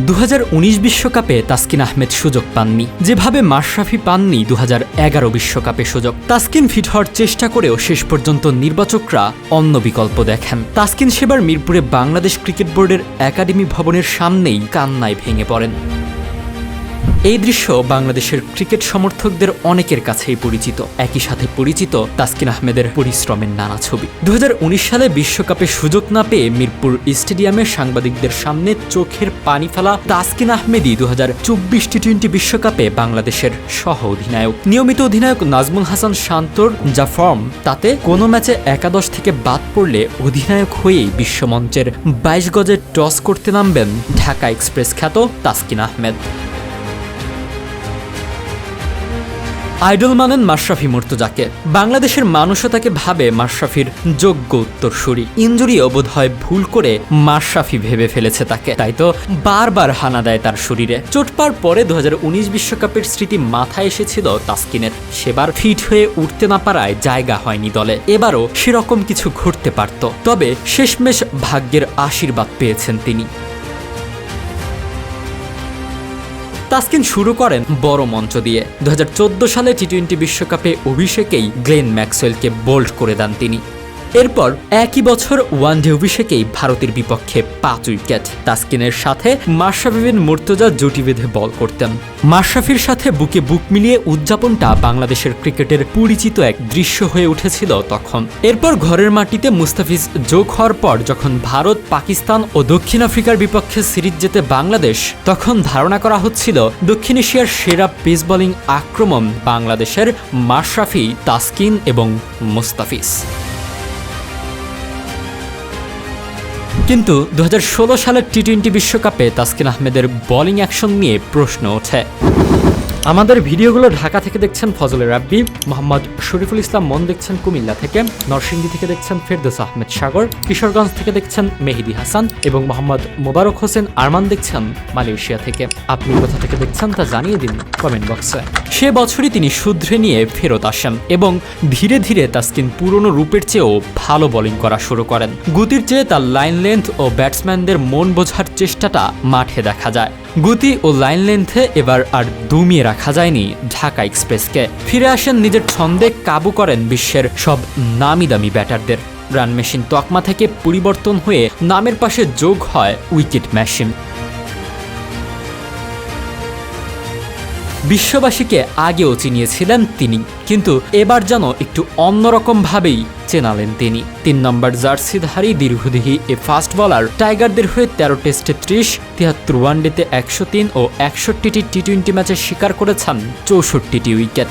দু বিশ্বকাপে তাসকিন আহমেদ সুযোগ পাননি। যেভাবে মাশরাফি পাননি দু বিশ্বকাপে সুযোগ। তাসকিন ফিট হওয়ার চেষ্টা করেও শেষ পর্যন্ত নির্বাচকরা অন্য বিকল্প দেখেন। তাসকিন সেবার মিরপুরে বাংলাদেশ ক্রিকেট বোর্ডের একাডেমি ভবনের সামনেই কান্নায় ভেঙে পড়েন। এই দৃশ্য বাংলাদেশের ক্রিকেট সমর্থকদের অনেকের কাছেই পরিচিত। একই সাথে পরিচিত তাসকিন আহমেদের পরিশ্রমের নানা ছবি। দু হাজার উনিশ সালে বিশ্বকাপে সুযোগ না পেয়ে মিরপুর স্টেডিয়ামে সাংবাদিকদের সামনে চোখের পানি ফেলা তাসকিন আহমেদই দু হাজার চব্বিশ টি টোয়েন্টি বিশ্বকাপে বাংলাদেশের সহ অধিনায়ক নিয়মিত অধিনায়ক নাজমুল হাসান শান্তর যা ফর্ম, তাতে কোনো ম্যাচে একাদশ থেকে বাদ পড়লে অধিনায়ক হয়েই বিশ্বমঞ্চের বাইশ গজে টস করতে নামবেন ঢাকা এক্সপ্রেস খ্যাত তাসকিন আহমেদ। আইডল মানেন মাশরাফি মুর্তজাকে। বাংলাদেশের মানুষও তাকে ভাবে মাশরাফির যোগ্য উত্তরসূরি। ইঞ্জুরিও বোধ হয় ভুল করে মাশরাফি ভেবে ফেলেছে তাকে। তাই তো বারবার হানা দেয় তার শরীরে। চোট পাওয়ার পরে দু বিশ্বকাপের স্মৃতি মাথায় এসেছিল তাস্কিনের। সেবার ফিট হয়ে উঠতে না পারায় জায়গা হয়নি দলে। এবারও সেরকম কিছু ঘটতে পারত। তবে শেষমেশ ভাগ্যের আশীর্বাদ পেয়েছেন তিনি। তাসকিন শুরু করেন বড় মঞ্চ দিয়ে। দু হাজার চোদ্দ সালে টি টোয়েন্টি বিশ্বকাপে অভিষেকেই গ্লেন ম্যাক্সওয়েলকে বোল্ড করে দেন তিনি। এরপর একই বছর ওয়ানডে অভিষেকেই ভারতের বিপক্ষে পাঁচ উইকেট। তাসকিনের সাথে মাশরাফি বিন মুর্তজা জুটি বেঁধে বল করতেন। মাশরাফির সাথে বুকে বুক মিলিয়ে উদযাপনটা বাংলাদেশের ক্রিকেটের পরিচিত এক দৃশ্য হয়ে উঠেছিল তখন। এরপর ঘরের মাটিতে মুস্তাফিজ যোগ হওয়ার পর যখন ভারত, পাকিস্তান ও দক্ষিণ আফ্রিকার বিপক্ষে সিরিজ জেতে বাংলাদেশ, তখন ধারণা করা হচ্ছিল দক্ষিণ এশিয়ার সেরা পেস বোলিং আক্রমণ বাংলাদেশের মাশরাফি, তাসকিন এবং মুস্তাফিজ। কিন্তু দু হাজার ষোলো সালের টি টোয়েন্টি বিশ্বকাপে তাসকিন আহমেদের বোলিং অ্যাকশন নিয়ে প্রশ্ন ওঠে। আমাদের ভিডিওগুলো ঢাকা থেকে দেখছেন ফজলে রাব্বি, মোহাম্মদ শরীফুল ইসলাম মন দেখছেন কুমিল্লা থেকে, নরসিংদী থেকে দেখছেন ফেরদৌস আহমেদ সাগর, কিশোরগঞ্জ থেকে দেখছেন মেহেদি হাসান এবং মোহাম্মদ মোবারক হোসেন আরমান দেখছেন মালয়েশিয়া থেকে। আপনি কোথা থেকে দেখছেন তা জানিয়ে দিন কমেন্ট বক্সে। সে বছরই তিনি শুধরে নিয়ে ফেরত আসেন এবং ধীরে ধীরে তাসকিন পুরনো রূপের চেয়েও ভালো বোলিং করা শুরু করেন। গতির চেয়ে তার লাইন লেন্থ ও ব্যাটসম্যানদের মন বোঝার চেষ্টাটা মাঠে দেখা যায়। গতি ও লাইন লেন্থে এবার আর দুমিয়ে রাখা যায়নি ঢাকা এক্সপ্রেসকে। ফিরে আসেন নিজের ছন্দে কাবু করেন বিশ্বের সব নামি দামি ব্যাটারদের। রান মেশিন তকমা থেকে পরিবর্তন হয়ে নামের পাশে যোগ হয় উইকেট মেশিন। বিশ্ববাসীকে আগেও চিনিয়েছিলেন তিনি, কিন্তু এবার যেন একটু অন্যরকমভাবেই চেনালেন তিনি। তিন নম্বর জার্সিধারী দীর্ঘদেহী এ ফাস্ট বলার টাইগারদের হয়ে তেরো টেস্টে ত্রিশ তিয়াত্তর ওয়ানডেতে একশো তিন ও একষট্টিটি টি টোয়েন্টি ম্যাচে শিকার করেছেন চৌষট্টিটি উইকেট।